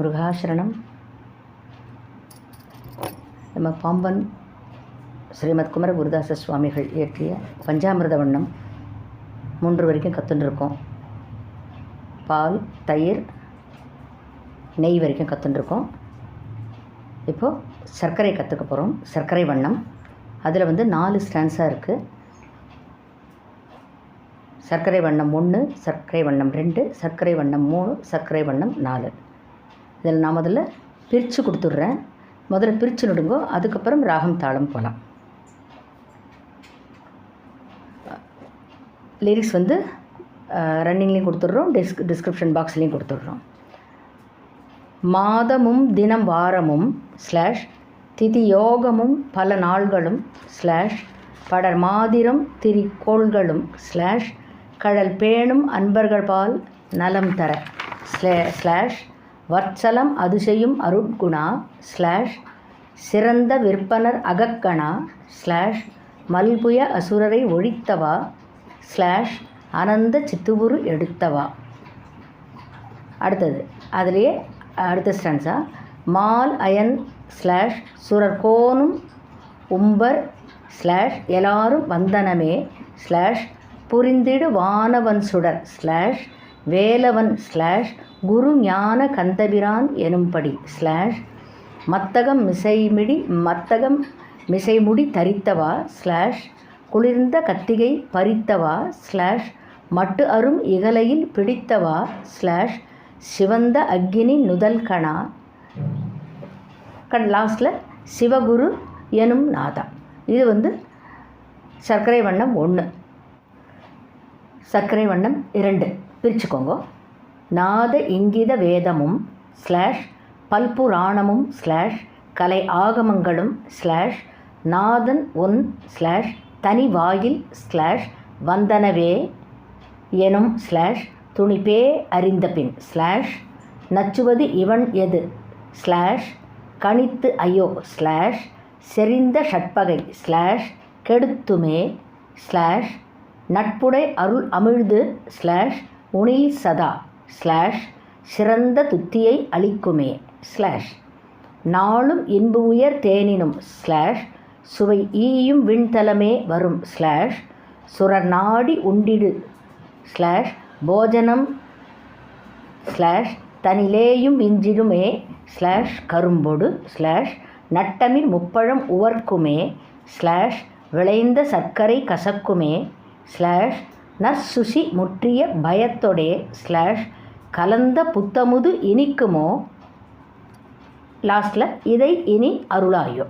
முருகாசரணம். நம்ம பாம்பன் ஸ்ரீமத் குமர குருதாச சுவாமிகள் இயற்றிய பஞ்சாமிர்த வண்ணம். மூன்று வரைக்கும் கற்றுட்டுருக்கோம் பால் தயிர் நெய் வரைக்கும் கற்றுட்டுருக்கோம் இப்போது சர்க்கரை கற்றுக்க போகிறோம் சர்க்கரை வண்ணம். அதில் வந்து நாலு ஸ்டான்ஸாக இருக்குது சர்க்கரை வண்ணம் ஒன்று சர்க்கரை வண்ணம் ரெண்டு சர்க்கரை வண்ணம் மூணு சர்க்கரை வண்ணம் நாலு. இதில் நான் முதல்ல பிரித்து கொடுத்துட்றேன். முதல்ல பிரித்து நடுங்கோ அதுக்கப்புறம் ராகம் தாளம் போகலாம் லிரிக்ஸ் வந்து ரன்னிங்லேயும் கொடுத்துட்றோம் டிஸ்க் டிஸ்கிரிப்ஷன் பாக்ஸ்லேயும் கொடுத்துட்றோம். மாதமும் தினம் வாரமும் ஸ்லாஷ் திதி யோகமும் பல நாள்களும் ஸ்லாஷ் படர் மாதிரம் திரிக்கோள்களும் ஸ்லாஷ் கடல் பேணும் அன்பர்கள் பால் நலம் தர ஸ்லே ஸ்லாஷ் வத்சலம் அதிசயும் அருட்குணா ஸ்லாஷ் சிறந்த விற்பனர் அகக்கணா ஸ்லாஷ் மல்புய அசுரரை ஒழித்தவா ஸ்லாஷ் அனந்த சித்துவுரு எடுத்தவா. அடுத்தது அதிலேயே அடுத்த ஸ்டான்ஸா மால் அயன் ஸ்லாஷ் சுரர்கோனும் உம்பர் ஸ்லாஷ் எல்லாரும் வந்தனமே ஸ்லாஷ் புரிந்திடு வானவன் சுடர் ஸ்லாஷ் வேலவன் ஸ்லாஷ் குரு ஞான கந்தபிரான் எனும்படி ஸ்லாஷ் மத்தகம் மிசைமிடி மத்தகம் மிசைமுடி தரித்தவா ஸ்லாஷ் குளிர்ந்த கத்திகை பறித்தவா ஸ்லாஷ் மட்டு அரும் இகலையில் பிடித்தவா ஸ்லாஷ் சிவந்த அக்னி நுதல் கணா. கண் லாஸ்ட்டில் சிவகுரு எனும் நாதா. இது வந்து சர்க்கரை வண்ணம் ஒன்று சர்க்கரை வண்ணம் இரண்டு. பிரிச்சுக்கோங்க. நாத இங்கித வேதமும் ஸ்லாஷ் பல்புராணமும் ஸ்லாஷ் கலை ஆகமங்களும் ஸ்லாஷ் நாதன் ஒன் ஸ்லாஷ் தனி வாயில் ஸ்லாஷ் வந்தனவே எனும் ஸ்லாஷ் துணிப்பே அறிந்த பின் ஸ்லாஷ் நச்சுவது இவன் எது? ஸ்லாஷ் கணித்து ஐயோ ஸ்லாஷ் செறிந்த ஷட்பகை ஸ்லாஷ் கெடுத்துமே ஸ்லாஷ் நட்புடை அருள் அமிழ்து ஸ்லாஷ் உனில் சதா ஸ்லாஷ் சிறந்த துத்தியை அளிக்குமே ஸ்லாஷ் நாளும் இன்பு உயர் தேனினும் ஸ்லாஷ் சுவை ஈயும் விண்தலமே வரும் ஸ்லாஷ் சுரர் நாடி உண்டிடு ஸ்லாஷ் போஜனம் ஸ்லாஷ் தனிலேயும் விஞ்சிடுமே ஸ்லாஷ் கரும்பொடு ஸ்லாஷ் நட்டமில் முப்பழம் உவர்க்குமே ஸ்லாஷ் விளைந்த சர்க்கரை கசக்குமே ஸ்லாஷ் நற்சுசி முற்றிய பயத்தொடே ஸ்லாஷ் கலந்த புத்தமுது இனிக்குமோ? லாஸ்டில் இதை இனி அருளாயோ?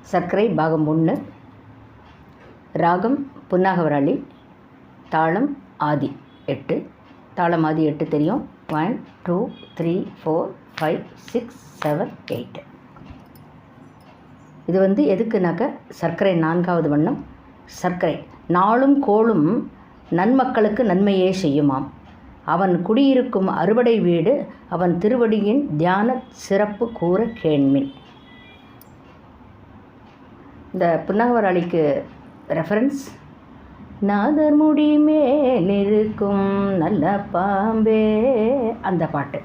சர்க்கரை பாகம் ஒன்று ராகம் புன்னாகவராளி தாளம் ஆதி எட்டு. தாளம் ஆதி எட்டு தெரியும். One two three four five six seven eight இது வந்து எதுக்குனாக்க சர்க்கரை நான்காவது வண்ணம் சர்க்கரை நாளும் கோளும் நன்மக்களுக்கு நன்மையே செய்யுமாம். அவன் குடியிருக்கும் அறுவடை வீடு அவன் திருவடியின் தியான சிறப்பு கூற கேண்மின். இந்த புன்னகவராளிக்கு ரெஃபரன்ஸ் நாதர் முடி மேலிருக்கும் நல்ல பாம்பே அந்த பாட்டு.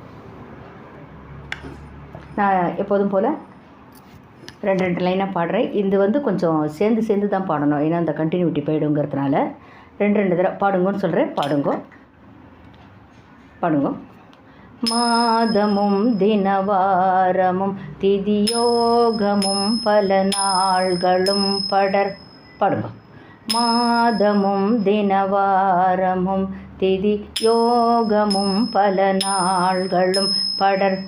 நான் எப்போதும் போல் ரெண்டு ரெண்டு லைனாக பாடுறேன். இது வந்து கொஞ்சம் சேர்ந்து சேர்ந்து தான் பாடணும். ஏன்னா அந்த கண்டினியூட்டி போயிடுங்கிறதுனால ரெண்டு ரெண்டு தடவை. பாடுங்கன்னு சொல்கிறேன் பாடுங்க. பாடுங்க. மாதமும் தினவாரமும் திதியோகமும் பல நாள்களும் படர். பாடுங்க. மாதமும் தினவாரமும் திதி யோகமும் பல நாள்களும் படர்.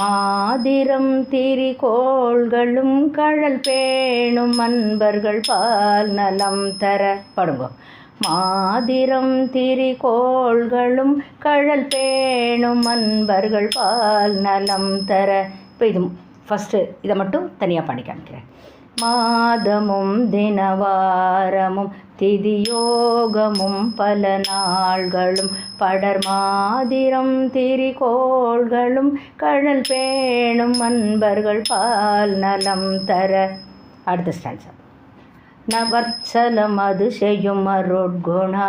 மாதிரம் திரிகோள்களும் கழல் பேணும் அன்பர்கள் பால் நலம் தர. படுவோம் மாதிரம் திரிகோள்களும் கழல் பேணும் அன்பர்கள் பால் நலம் தர. இப்போ இது ஃபஸ்ட்டு இதை மட்டும் தனியாக பண்ணி காமிக்கிறேன். மாதமும் தினவாரமும் திதியோகமும் பல நாள்களும் படர் மாதிரம் திரிகோள்களும் கழல் பேணும் அன்பர்கள் பால் நலம் தர. அடுத்த ஸ்டான்ஸா நவர்ச்சலம் அது செய்யும் அருட்குணா.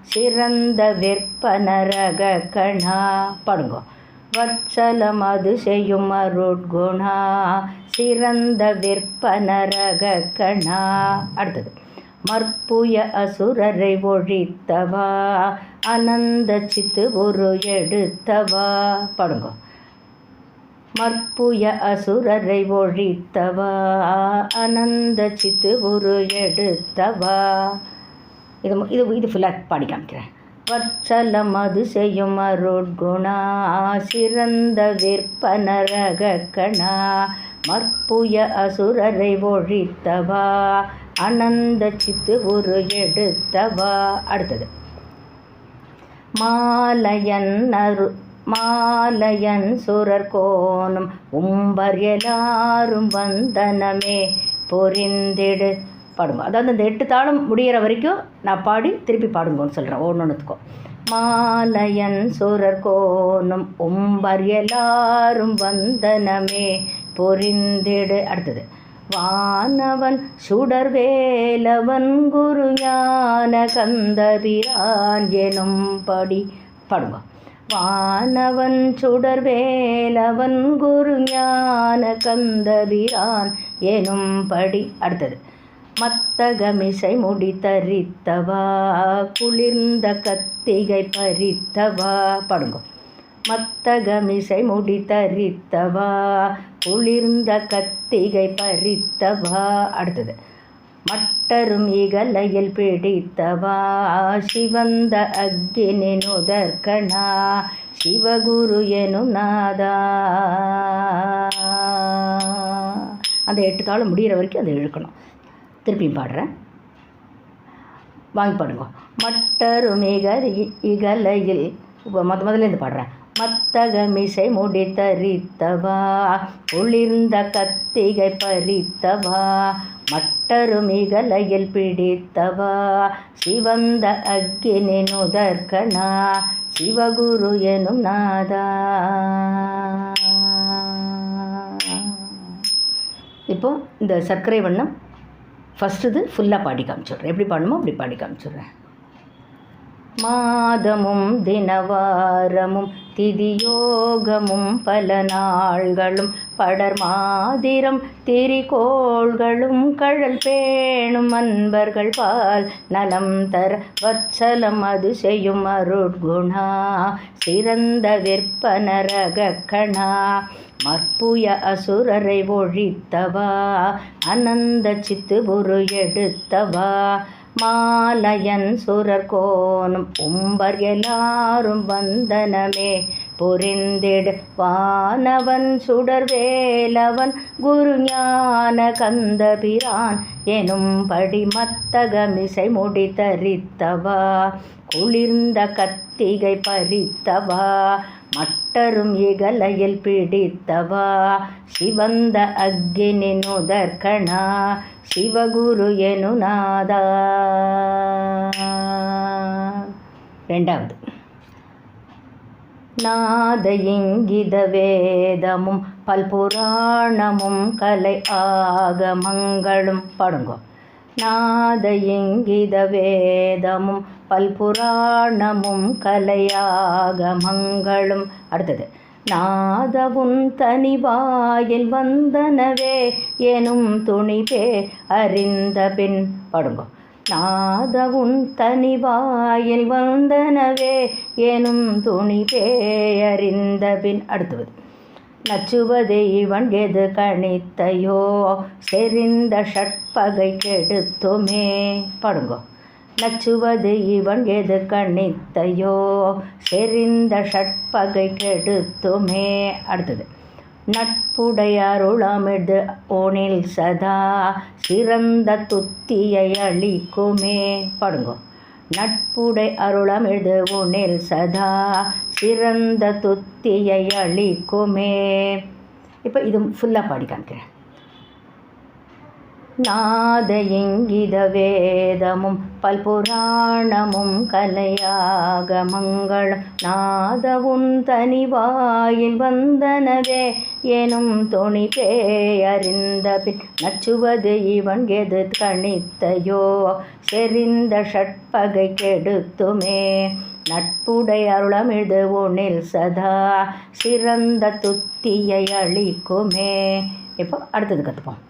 சிறந்த விற்பனரக கணா. பாடுங்கோ. வற்சலம் அது செய்யும் அருட்குணா. சிறந்த விற்பனரக கணா. அடுத்தது. மற்புய அசுரரை ஒழித்தவா. அனந்த சித்து ஒரு எடுத்தவா. பாடுங்கோ. மற்புய அசுரரை ஒழித்தவா? அனந்த சித்து உரு எடுத்தவா? இது இது இது ஃபுல்லாக பாடி காமிக்கிறேன். வற்சலம் அது செய்யும் அருட்குணா சிறந்த விற்பனரக கணா மற்புய அசுரரை ஒழித்தவா? அனந்த சித்து உரு எடுத்தவா? அடுத்தது. மாலையன் அரு மாலையன் சுரர் கோணும் உம்பர் எல்லாரும் வந்தனமே. பொறிந்திடு பாடுங்க. அதாவது இந்த எட்டு தாளம் முடிகிற வரைக்கும் நான் பாடி திருப்பி பாடுங்கன்னு சொல்கிறேன் ஒன்று மாலையன் சுரர் கோணும் உம்பர் எல்லாரும் வந்தனமே. பொறிந்திடு அடுத்தது. வானவன் சுடர்வேலவன் குரு ஞான கந்தபிரான் எனும்படி. பாடுங்க. வானவன் சுடர்வேலவன் குரு ஞான கந்தபிரான் எனும்படி அடுத்தது. மத்தகமிசை முடி தரித்தவா குளிர்ந்த கத்திகை பறித்தவா படுங்க. மத்தகமிசை முடி தரித்தவா குளிர்ந்த கத்திகை பறித்தவா அடுத்தது. மட்டரும் இகலையில் பிடித்தவா? சிவந்த அக்கினி நுதர்கணா சிவகுரு எனும் நாதா? அந்த எட்டு தாளம் முடிகிற வரைக்கும் அதை இழுக்கணும். திருப்பியும் பாடுறேன். வாங்கி பாடுங்க. மட்டரும் இக இகலையில் முத முதலேருந்து பாடுறேன். மத்தகமிசை முடி தரித்தவா குளிர்ந்த கத்திகை பறித்தவா? மட்டருமிகலையில் பிடித்தவா? சிவந்த அக்கினி நுதர்கனா சிவகுரு எனும் நாதா? இப்போ இந்த சர்க்கரை வண்ணம் ஃபஸ்ட்டு இது ஃபுல்லாக பாடி காமிச்சிடுறேன். எப்படி பாடணுமோ அப்படி பாடி காமிச்சிடுறேன். மாதமும் தினவாரமும் திதியோகமும் பல நாள்களும் படர் மாதிரம் திரிகோள்களும் கழல் பேணும் அன்பர்கள் பால் நலம் தர வற்சலம் அது செய்யும் அருட்குணா சிறந்த விற்பனரக கணா மற்புய அசுரரை ஒழித்தவா அனந்த சித்து பொரு எடுத்தவா மாலையன் சுரர் கோணும் உம்பர் எல்லாரும் வந்தனமே. புரிந்திடு வானவன் சுடர்வேலவன். குரு ஞான கந்தபிரான் எனும் படி மத்தகமிசை முடி தரித்தவா குளிர்ந்த கத்திகை பறித்தவா. மட்டரும் இகலையில் பிடித்தவா? சிவந்த அக்னி நுதர்கணா சிவகுரு எனு நாதா. ரெண்டாவது. நாத இங்கித வேதமும் பல்புராணமும் கலை ஆகமங்களும். படுங்கோ. நாத இங்கித வேதமும் பல்புராணமும் கலையாகமங்களும். அடுத்தது நாதவுன் தனிவாயில் வந்தனவே எனும் துணிபே அறிந்த பின் பாடுங்கோ. நாதவுன் தனிவாயில் வந்தனவே எனும் துணிபே அறிந்த பின் அடுத்துவது நச்சுவதை இவன் எது கணித்தையோ? செறிந்த ஷட்பகை கெடுத்துமே. படுங்கோ. நச்சுவது இவன் எது கணித்தையோ? செறிந்த ஷட்பகை கெடுத்துமே. அடுத்தது. நட்புடையருளமிடு ஓனில் சதா சிறந்த துத்தியை அளிக்குமே. படுங்கோ. நட்புடை அருளமிடு உனில் சதா சிறந்த துத்தியை அளிக்குமே இப்போ இது ஃபுல்லாக பாடி காமிக்கிறேன். நாத எங்கித வேதமும் பல்புராணமும் கலையாக மங்களம் நாதவும் தனிவாயில் வந்தனவே. எனும் துணி பேயறிந்த பின் நச்சுவது இவன் எது கணித்தையோ செறிந்த ஷட்பகை கெடுத்துமே. நட்புடை அருளமிழ்து உனில் சதா. சிறந்த துத்தியை அளிக்குமே. இப்போ அடுத்தது கற்றுப்போம்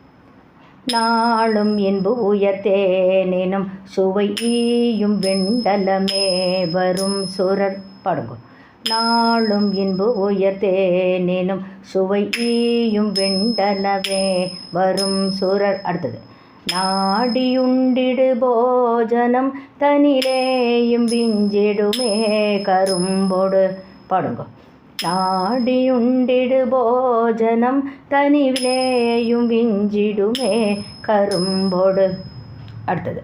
நாளும் இன்பு உயர்த்தேனினும் சுவை ஈயும் வெண்டலமே வரும் சுரர் பாடுங்க. நாளும் இன்பு உயர்த்தேனேனும் சுவை ஈயும் வெண்டலமே வரும் சுரர். அடுத்தது நாடியுண்டிடு போஜனம் தனிலேயும் விஞ்சிடுமே கரும்பொடு. பாடுங்க. நாடியுண்டிடு போஜனம் தனிவிலேயும் விஞ்சிடுமே கரும்பொடு. அடுத்தது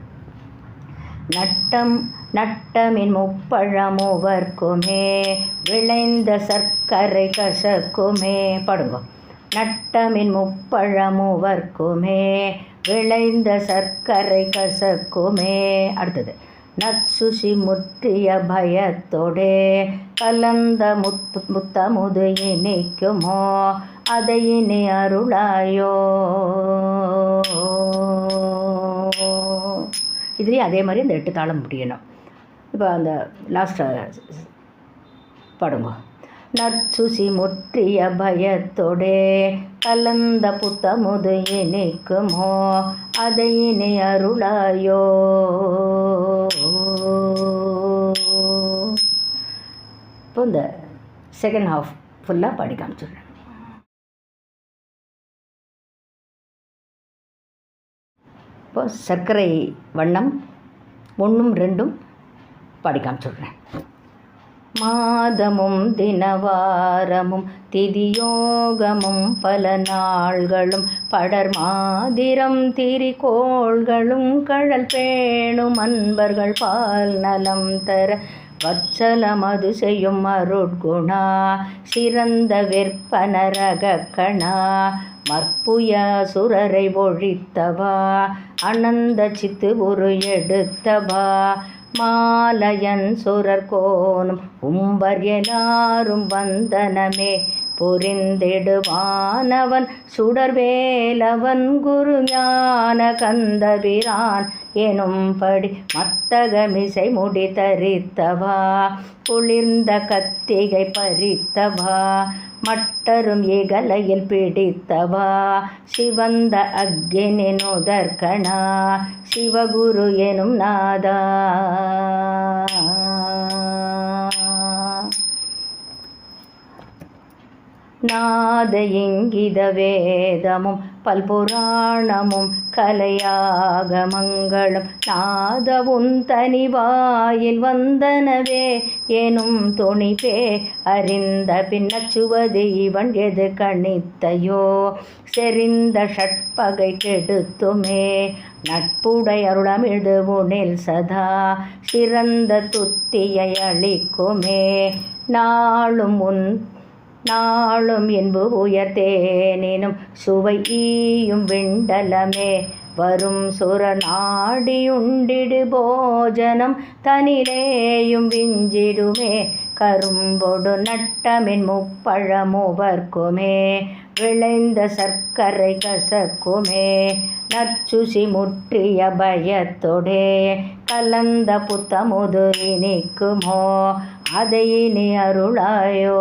நட்டம் நட்டமின் முப்பழமுவர்க்குமே விளைந்த சர்க்கரை கசக்குமே. படுங்க. நட்டமின் முப்பழமுவர்க்குமே விளைந்த சர்க்கரை கசக்குமே. அடுத்தது. நச்சுசி முற்றிய பயத்தோடே கலந்த முத்து முத்தமுது இணைக்குமோ அதை இனி அருளாயோ. இதுலேயும் அதே மாதிரி இந்த எட்டு தாளம் முடியணும். இப்போ அந்த லாஸ்ட் பாடுங்க. நற்சுசி முற்றிய பயத்தோடே கலந்த புத்தமுது இனிக்குமோ? அதை இனி அருளாயோ? இப்போ இந்த செகண்ட் ஹாஃப் ஃபுல்லாக பாடி காமிச்சிடுறேன். இப்போ சர்க்கரை வண்ணம் ஒன்றும் ரெண்டும் பாடி காமிச்சுடுறேன். மாதமும் தினவாரமும் திதியோகமும் பல நாள்களும் படர் மாதிரம் திரிகோள்களும் கழல் பேணும் அன்பர்கள் பால் நலம் தர வச்சலமது செய்யும் அருட்குணா சிறந்த விற்பனரக கணா சுரரை ஒழித்தவா? அனந்த சித்து உரு எடுத்தவா? மாலயன் சுரர் கோனும் உம்பர் எல்லாரும் வந்தனமே. புரிந்திடுவானவன் சுடர்வேலவன் குரு ஞான கந்தபிரான் எனும்படி மத்தகமிசை முடி தரித்தவா குளிர்ந்த கத்திகை பறித்தவா? மட்டரும் இகலையில் பிடித்தவா? சிவந்த அக்னினுதற்கணா சிவகுரு எனும் நாதா? நாத இங்கித வேதமும் பல்புராணமும் கலையாகமங்களும் நாதவும் தனிவாயில் வந்தனவே எனும் துணிப்பே அறிந்த பின்னச்சுவது இவன் எது கணித்தையோ? செறிந்த ஷட்பகை கெடுத்துமே நட்புடை அருளமிழ்து உனில் சதா சிறந்த துத்தியை அளிக்குமே. நாளும் உன் நாளும் என்பு உயர்த்தேனினும் சுவை ஈயும் விண்டலமே. வரும் சுர நாடியுண்டிடு போஜனம் தனிலேயும் விஞ்சிடுமே. கரும்பொடு நட்டமின் முப்பழமுவர்க்குமே. விளைந்த சர்க்கரை கசக்குமே. நச்சுசி முற்றிய பயத்தொடே கலந்த புத்தமுது இனிக்குமோ. அதை இனி அருளாயோ.